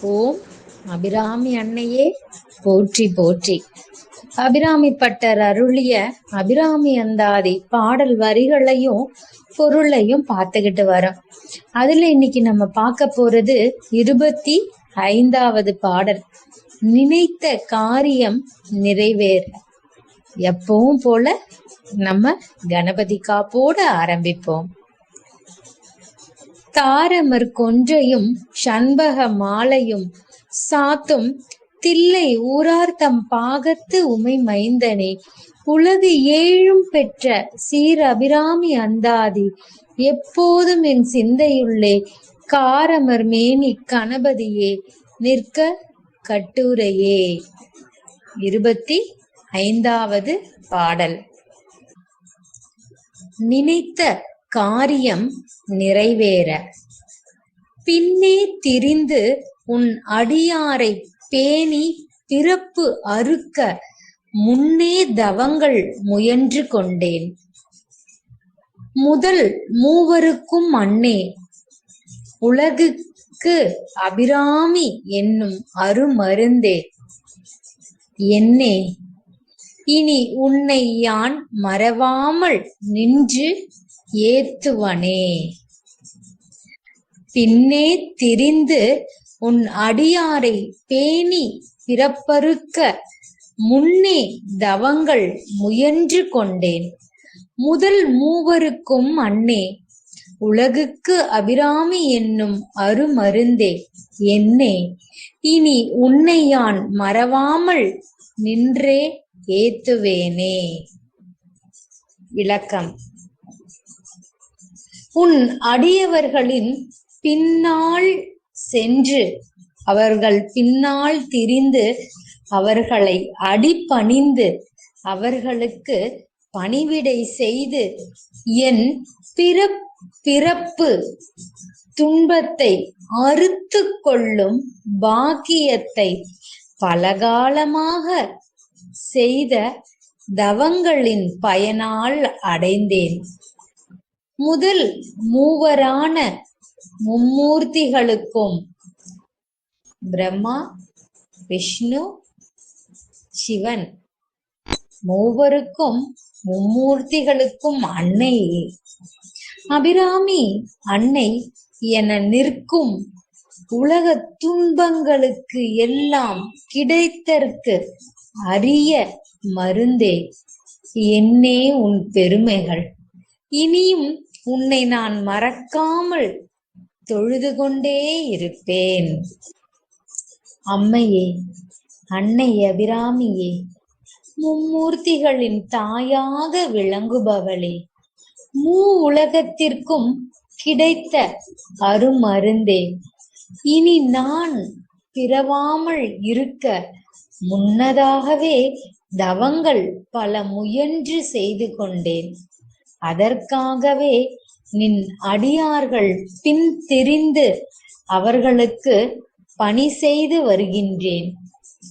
ஓம் அபிராமி அன்னையே போற்றி போற்றி. அபிராமி பட்டர் அருளிய அபிராமி அந்தாதி பாடல் வரிகளையும் பொருளையும் பார்த்துக்கிட்டு வரோம். அதுல இன்னைக்கு நம்ம பார்க்க போறது இருபத்தி ஐந்தாவது பாடல். நினைத்த காரியம் நிறைவேற. எப்பவும் போல நம்ம கணபதி காப்போட ஆரம்பிப்போம். தாரமர் கொன்றையும் சண்பக மாலையும் சாத்தும் தில்லை ஊரார்த்தம் பாகத்து உமை மைந்தனே. உலகு ஏழும் பெற்ற சீர் அபிராமி அந்தாதி எப்போதும் என் சிந்தையுள்ளே. காரமர் மேனி கணபதியே நிற்க கட்டுரையே. இருபத்தி ஐந்தாவது பாடல். நினைத்த காரியம் நிறைவேற. பின்னே திரிந்து உன் அடியாரை பேணி பிறப்பு அறுக்க முன்னே தவங்கள் முயன்று கொண்டேன். முதல் மூவருக்கும் அன்னே உலகுக்கு அபிராமி என்னும் அருமருந்தே. என்னே இனி உன்னை யான் மறவாமல் நின்று ஏத்துவனே. பின்னே திரிந்து உன் அடியாரை பேணி பிறப்பறுக்க முன்னே தவங்கள் முயன்று கொண்டேன். முதல் மூவருக்கும் அன்னே உலகுக்கு அபிராமி என்னும் அருமருந்தே என்னே. இனி உன்னை யான் மறவாமல் நின்றே ஏத்துவேனே. விளக்கம். உன் அடியவர்களின் பின்னால் சென்று அவர்கள் பின்னால் திரிந்து அவர்களை அடிபணிந்து அவர்களுக்கு பணிவிடை செய்து என் பிறப்பு துன்பத்தை அறுத்து கொள்ளும் பாக்கியத்தை பலகாலமாக செய்த தவங்களின் பயனால் அடைந்தேன். முதல் மூவரான மும்மூர்த்திகளுக்கும் பிரம்மா விஷ்ணு சிவன். மூவருக்கும் மும்மூர்த்திகளுக்கும் அன்னை. அபிராமி அன்னை என நிற்கும் உலக துன்பங்களுக்கு எல்லாம் கிடைத்தற்கு அரிய மருந்தே. என்னே உன் பெருமைகள். இனியும் உன்னை நான் மறக்காமல் தொழுது கொண்டே இருப்பேன். அம்மையே அன்னை அபிராமியே மும்மூர்த்திகளின் தாயாக விளங்குபவளே மூ உலகத்திற்கும் கிடைத்த அருமருந்தே இனி நான் பிறவாமல் இருக்க முன்னதாகவே தவங்கள் பல முயன்று செய்து கொண்டேன். அதற்காகவே நின் அடியார்கள் பின் தெரிந்து அவர்களுக்கு பணி செய்து வருகின்றேன்.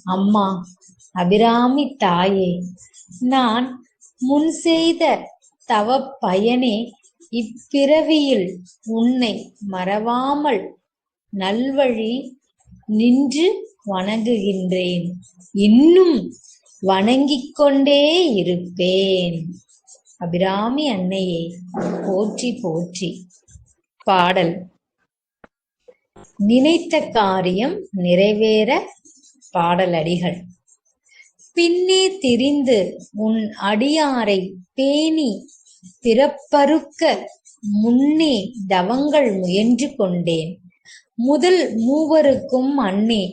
அம்மா அபிராமி தாயே நான் முன் செய்த தவ பயனே இப்பிறவியில் உன்னை மறவாமல் நல்வழி நின்று வணங்குகின்றேன். இன்னும் வணங்கிக் கொண்டே இருப்பேன். அபிராமி அன்னையை போற்றி போற்றி. பாடல். நினைத்த காரியம் நிறைவேற பாடலடிகள். பின்னே திரிந்து உன் அடியாரை பேணி பிறப்பறுக்க முன்னே தவங்கள் முயன்று கொண்டேன். முதல் மூவருக்கும் அன்னே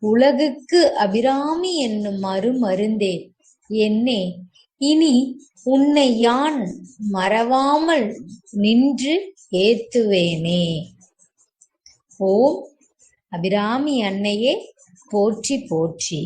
உலகுக்கு அபிராமி என்னும் மறுமருந்தே என்னே இனி உன்னை யான் மறவாமல் நின்று ஏத்துவேனே. ஓம் அபிராமி அன்னையே போற்றி போற்றி.